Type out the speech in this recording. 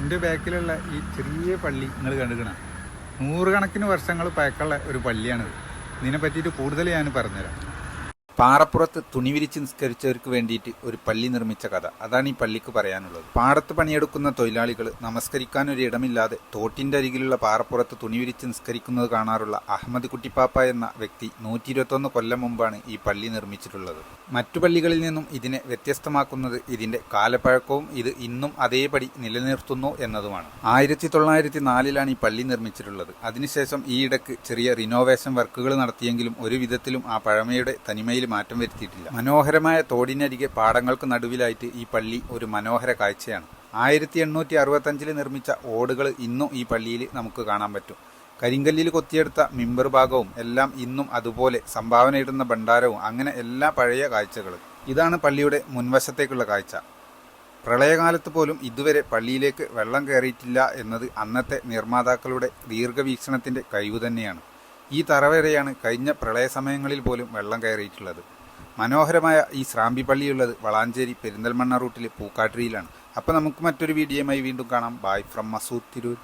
എന്റെ ബാക്കിലുള്ള ഈ ചെറിയ പള്ളി നിങ്ങൾ കണ്ടുക്കണം നൂറുകണക്കിന് വർഷങ്ങൾ പഴക്കമുള്ള ഒരു പള്ളിയാണിത്. ഇതിനെ പറ്റിയിട്ട് കൂടുതൽ ഞാൻ പറഞ്ഞുതരാം. പാറപ്പുറത്ത് തുണി വിരിച്ച് നിസ്കരിച്ചവർക്ക് വേണ്ടിയിട്ട് ഒരു പള്ളി നിർമ്മിച്ച കഥ. അതാണ് ഈ പള്ളിക്ക് പറയാനുള്ളത്. പാടത്ത് പണിയെടുക്കുന്ന തൊഴിലാളികൾ നമസ്കരിക്കാൻ ഒരു ഇടമില്ലാതെ തോട്ടിന്റെ അരികിലുള്ള പാറപ്പുറത്ത് തുണി വിരിച്ച് നിസ്കരിക്കുന്നത് കാണാറുള്ള അഹമ്മദ് കുട്ടിപ്പാപ്പ എന്ന വ്യക്തി നൂറ്റി ഇരുപത്തൊന്ന് കൊല്ലം മുമ്പാണ് ഈ പള്ളി നിർമ്മിച്ചിട്ടുള്ളത്. മറ്റു പള്ളികളിൽ നിന്നും ഇതിനെ വ്യത്യസ്തമാക്കുന്നത് ഇതിന്റെ കാലപ്പഴക്കവും ഇത് ഇന്നും അതേപടി നിലനിർത്തുന്നു എന്നതുമാണ്. ആയിരത്തി തൊള്ളായിരത്തി നാലിലാണ് ഈ പള്ളി നിർമ്മിച്ചിട്ടുള്ളത്. അതിനുശേഷം ഈയിടക്ക് ചെറിയ റിനോവേഷൻ വർക്കുകൾ നടത്തിയെങ്കിലും ഒരു വിധത്തിലും ആ പഴമയുടെ തനിമയിൽ മാറ്റം വരുത്തിയിട്ടില്ല. മനോഹരമായ തോടിനരികെ പാടങ്ങൾക്ക് നടുവിലായിട്ട് ഈ പള്ളി ഒരു മനോഹര കാഴ്ചയാണ്. ആയിരത്തി എണ്ണൂറ്റി അറുപത്തഞ്ചിൽ നിർമ്മിച്ച ഓടുകൾ ഇന്നും ഈ പള്ളിയിൽ നമുക്ക് കാണാൻ പറ്റും. കരിങ്കല്ലിൽ കൊത്തിയെടുത്ത മിമ്പർ ഭാഗവും എല്ലാം ഇന്നും അതുപോലെ സംഭാവനയിടുന്ന ഭണ്ഡാരവും അങ്ങനെ എല്ലാ പഴയ കാഴ്ചകളും. ഇതാണ് പള്ളിയുടെ മുൻവശത്തേക്കുള്ള കാഴ്ച. പ്രളയകാലത്ത് പോലും ഇതുവരെ പള്ളിയിലേക്ക് വെള്ളം കയറിയിട്ടില്ല എന്നത് അന്നത്തെ നിർമ്മാതാക്കളുടെ ദീർഘവീക്ഷണത്തിന്റെ കഴിവ് തന്നെയാണ്. ഈ തറവരെയാണ് കഴിഞ്ഞ പ്രളയ സമയങ്ങളിൽ പോലും വെള്ളം കയറിയിട്ടുള്ളത്. മനോഹരമായ ഈ ശ്രാമ്പിപ്പള്ളിയുള്ളത് വളാഞ്ചേരി പെരിന്തൽമണ്ണ റൂട്ടിലെ പൂക്കാട്ടിരിയിലാണ്. അപ്പോൾ നമുക്ക് മറ്റൊരു വീഡിയോയുമായി വീണ്ടും കാണാം. Bye from Masood Tirur